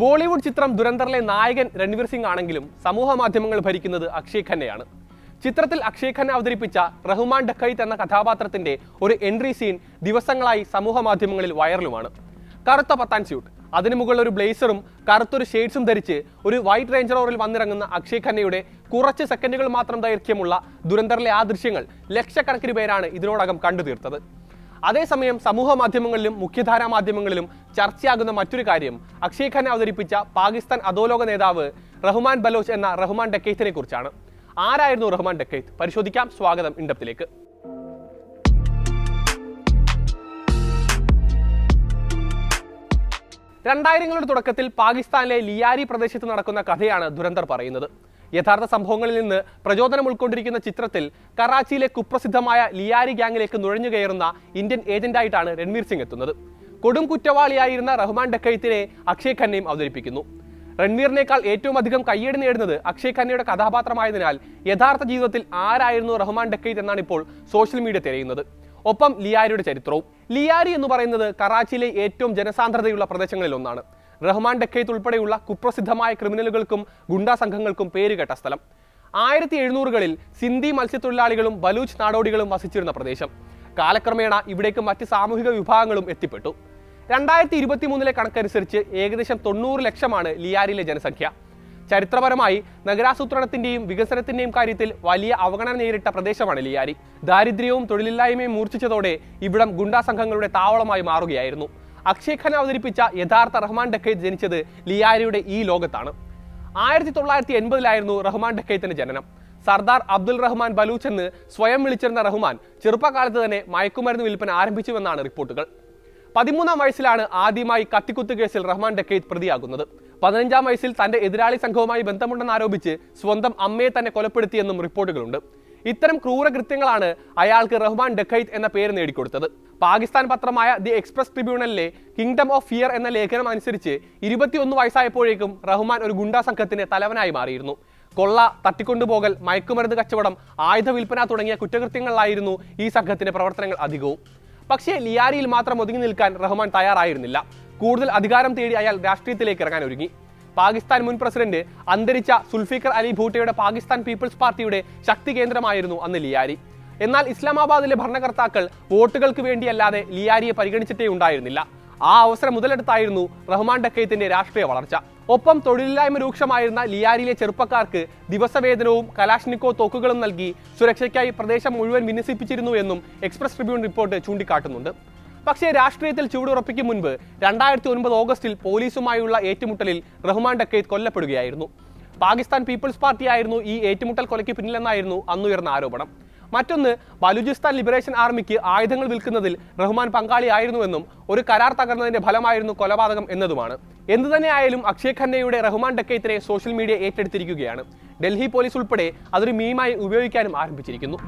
ബോളിവുഡ് ചിത്രം ദുരന്തറിലെ നായകൻ രൺവീർ സിംഗ് ആണെങ്കിലും സമൂഹ മാധ്യമങ്ങൾ ഭരിക്കുന്നത് അക്ഷയ് ഖന്നയാണ്. ചിത്രത്തിൽ അക്ഷയ് ഖന്ന അവതരിപ്പിച്ച റഹ്മാൻ ഡക്കൈത്ത് എന്ന കഥാപാത്രത്തിന്റെ ഒരു എൻട്രി സീൻ ദിവസങ്ങളായി സമൂഹ മാധ്യമങ്ങളിൽ വൈറലുമാണ്. കറുത്ത പത്താൻ സ്യൂട്ട്. അതിനു മുകളിൽ ഒരു ബ്ലേസറും കറുത്തൊരു ഷെയ്ഡ്സും ധരിച്ച് ഒരു വൈറ്റ് റേഞ്ചർ ഓറിൽ വന്നിറങ്ങുന്ന അക്ഷയ് ഖന്നയുടെ കുറച്ച് സെക്കൻഡുകൾ മാത്രം ദൈർഘ്യമുള്ള ദുരന്തറിലെ ആ ദൃശ്യങ്ങൾ ലക്ഷക്കണക്കിന് പേരാണ് ഇതിനോടകം കണ്ടു തീർത്തത് അതേസമയം സമൂഹ മാധ്യമങ്ങളിലും മുഖ്യധാരാ മാധ്യമങ്ങളിലും ചർച്ചയാകുന്ന മറ്റൊരു കാര്യം. അക്ഷയ് ഖന്ന അവതരിപ്പിച്ച പാകിസ്ഥാൻ അധോലോക നേതാവ് റഹ്മാൻ ബലോച്ച് എന്ന റഹ്മാൻ ഡക്കൈത്തിനെ കുറിച്ചാണ്. ആരായിരുന്നു റഹ്മാൻ ഡക്കൈത്ത്? പരിശോധിക്കാം. സ്വാഗതം ഇൻഡപ്തിലേക്ക്. രണ്ടായിരങ്ങളുടെ തുടക്കത്തിൽ പാകിസ്ഥാനിലെ ലിയാരി പ്രദേശത്ത് നടക്കുന്ന കഥയാണ് ദുരന്തർ പറയുന്നത്. യഥാർത്ഥ സംഭവങ്ങളിൽ നിന്ന് പ്രചോദനം ഉൾക്കൊണ്ടിരിക്കുന്ന ചിത്രത്തിൽ കറാച്ചിയിലെ കുപ്രസിദ്ധമായ ലിയാരി ഗ്യാങ്ങിലേക്ക് നുഴഞ്ഞു കയറുന്ന ഇന്ത്യൻ ഏജന്റായിട്ടാണ് രൺവീർ സിംഗ് എത്തുന്നത്. കൊടും കുറ്റവാളിയായിരുന്ന റഹ്മാൻ ഡക്കൈത്തിനെ അക്ഷയ് ഖന്നയും അവതരിപ്പിക്കുന്നു. രൺവീറിനേക്കാൾ ഏറ്റവും അധികം കയ്യടി നേടുന്നത് അക്ഷയ് ഖന്നയുടെ കഥാപാത്രമായതിനാൽ യഥാർത്ഥ ജീവിതത്തിൽ ആരായിരുന്നു റഹ്മാൻ ഡക്കൈത്ത് എന്നാണ് ഇപ്പോൾ സോഷ്യൽ മീഡിയ തിരയുന്നത്. ഒപ്പം ലിയാരിയുടെ ചരിത്രവും. ലിയാരി എന്ന് പറയുന്നത് കറാച്ചിയിലെ ഏറ്റവും ജനസാന്ദ്രതയുള്ള പ്രദേശങ്ങളിൽ ഒന്നാണ്. റഹ്മാൻ ഡക്കൈത്ത് ഉൾപ്പെടെയുള്ള കുപ്രസിദ്ധമായ ക്രിമിനലുകൾക്കും ഗുണ്ടാ സംഘങ്ങൾക്കും പേരുകേട്ട സ്ഥലം. ആയിരത്തി എഴുന്നൂറുകളിൽ സിന്ധി മത്സ്യത്തൊഴിലാളികളും ബലൂച്ച് നാടോടികളും വസിച്ചിരുന്ന പ്രദേശം. കാലക്രമേണ ഇവിടേക്ക് മറ്റ് സാമൂഹിക വിഭാഗങ്ങളും എത്തിപ്പെട്ടു. രണ്ടായിരത്തി ഇരുപത്തി മൂന്നിലെ കണക്കനുസരിച്ച് ഏകദേശം തൊണ്ണൂറ് ലക്ഷമാണ് ലിയാരിലെ ജനസംഖ്യ. ചരിത്രപരമായി നഗരാസൂത്രണത്തിന്റെയും വികസനത്തിന്റെയും കാര്യത്തിൽ വലിയ അവഗണന നേരിട്ട പ്രദേശമാണ് ലിയാരി. ദാരിദ്ര്യവും തൊഴിലില്ലായ്മയും മൂർച്ഛിച്ചതോടെ ഇവിടം ഗുണ്ടാ സംഘങ്ങളുടെ താവളമായി മാറുകയായിരുന്നു. അക്ഷയ് ഖന അവതരിപ്പിച്ച യഥാർത്ഥ റഹ്മാൻ ഡക്കൈത്ത് ജനിച്ചത് ലിയാരിയുടെ ഈ ലോകത്താണ്. ആയിരത്തി തൊള്ളായിരത്തി എൺപതിലായിരുന്നു റഹ്മാൻ ഡക്കൈത്തിന്റെ ജനനം. സർദാർ അബ്ദുൽ റഹ്മാൻ ബലൂച്ച് എന്ന് സ്വയം വിളിച്ചിരുന്ന റഹ്മാൻ ചെറുപ്പകാലത്ത് തന്നെ മയക്കുമരുന്ന് വിൽപ്പന ആരംഭിച്ചുവെന്നാണ് റിപ്പോർട്ടുകൾ. പതിമൂന്നാം വയസ്സിലാണ് ആദ്യമായി കത്തിക്കുത്ത് കേസിൽ റഹ്മാൻ ഡക്കൈത്ത് പ്രതിയാകുന്നത്. പതിനഞ്ചാം വയസ്സിൽ തന്റെ എതിരാളി സംഘവുമായി ബന്ധമുണ്ടെന്ന് ആരോപിച്ച് സ്വന്തം അമ്മയെ തന്നെ കൊലപ്പെടുത്തിയെന്നും റിപ്പോർട്ടുകളുണ്ട്. ഇത്തരം ക്രൂരകൃത്യങ്ങളാണ് അയാൾക്ക് റഹ്മാൻ ഡക്കൈത്ത് എന്ന പേര് നേടിക്കൊടുത്തത്. പാകിസ്ഥാൻ പത്രമായ ദി എക്സ്പ്രസ് ട്രിബ്യൂണലിലെ കിങ്ഡം ഓഫ് ഫിയർ എന്ന ലേഖനം അനുസരിച്ച് ഇരുപത്തിയൊന്ന് വയസ്സായപ്പോഴേക്കും റഹ്മാൻ ഒരു ഗുണ്ടാ സംഘത്തിന്റെ തലവനായി മാറിയിരുന്നു. കൊള്ള തട്ടിക്കൊണ്ടുപോകൽ മയക്കുമരുന്ന് കച്ചവടം ആയുധ വിൽപ്പന തുടങ്ങിയ കുറ്റകൃത്യങ്ങളിലായിരുന്നു ഈ സംഘത്തിന്റെ പ്രവർത്തനങ്ങൾ അധികവും. പക്ഷേ ലിയാരിയിൽ മാത്രം ഒതുങ്ങി നിൽക്കാൻ റഹ്മാൻ തയ്യാറായിരുന്നില്ല. കൂടുതൽ അധികാരം തേടി അയാൾ രാഷ്ട്രീയത്തിലേക്ക് ഇറങ്ങാൻ ഒരുങ്ങി. പാകിസ്ഥാൻ മുൻ പ്രസിഡന്റ് അന്തരിച്ച സുൽഫിക്കർ അലി ഭൂട്ടയുടെ പാകിസ്ഥാൻ പീപ്പിൾസ് പാർട്ടിയുടെ ശക്തി കേന്ദ്രമായിരുന്നു അന്ന് ലിയാരി. എന്നാൽ ഇസ്ലാമാബാദിലെ ഭരണകർത്താക്കൾ വോട്ടുകൾക്ക് വേണ്ടിയല്ലാതെ ലിയാരിയെ പരിഗണിച്ചിട്ടേ ഉണ്ടായിരുന്നില്ല. ആ അവസരം മുതലെടുത്തായിരുന്നു റഹ്മാൻ ഡക്കൈത്തിന്റെ രാഷ്ട്രീയ വളർച്ച. ഒപ്പം തൊഴിലില്ലായ്മ രൂക്ഷമായിരുന്ന ലിയാരിയിലെ ചെറുപ്പക്കാർക്ക് ദിവസവേതനവും കലാഷ്നിക്കോ തോക്കുകളും നൽകി സുരക്ഷയ്ക്കായി പ്രദേശം മുഴുവൻ വിന്യസിപ്പിച്ചിരുന്നു എന്നും എക്സ്പ്രസ് ട്രിബ്യൂൺ റിപ്പോർട്ട് ചൂണ്ടിക്കാട്ടുന്നുണ്ട്. പക്ഷേ രാഷ്ട്രീയത്തിൽ ചുവടുറപ്പിക്കും മുൻപ് രണ്ടായിരത്തി ഒൻപത് ഓഗസ്റ്റിൽ പോലീസുമായുള്ള ഏറ്റുമുട്ടലിൽ റഹ്മാൻ ഡക്കൈത് കൊല്ലപ്പെടുകയായിരുന്നു. പാകിസ്ഥാൻ പീപ്പിൾസ് പാർട്ടിയായിരുന്നു ഈ ഏറ്റുമുട്ടൽ കൊലയ്ക്ക് പിന്നിലെന്നായിരുന്നു അന്നുയർന്ന ആരോപണം. മറ്റൊന്ന് ബലൂചിസ്ഥാൻ ലിബറേഷൻ ആർമിക്ക് ആയുധങ്ങൾ വിൽക്കുന്നതിൽ റഹ്മാൻ പങ്കാളിയായിരുന്നുവെന്നും ഒരു കരാർ തകർന്നതിന്റെ ഫലമായിരുന്നു കൊലപാതകം എന്നതുമാണ്. എന്തു തന്നെയായാലും അക്ഷയ് ഖന്നയുടെ റഹ്മാൻ ഡക്കൈത്തിനെ സോഷ്യൽ മീഡിയ ഏറ്റെടുത്തിരിക്കുകയാണ്. ഡൽഹി പോലീസ് ഉൾപ്പെടെ അതൊരു മീമായി ഉപയോഗിക്കാനും ആരംഭിച്ചിരിക്കുന്നു.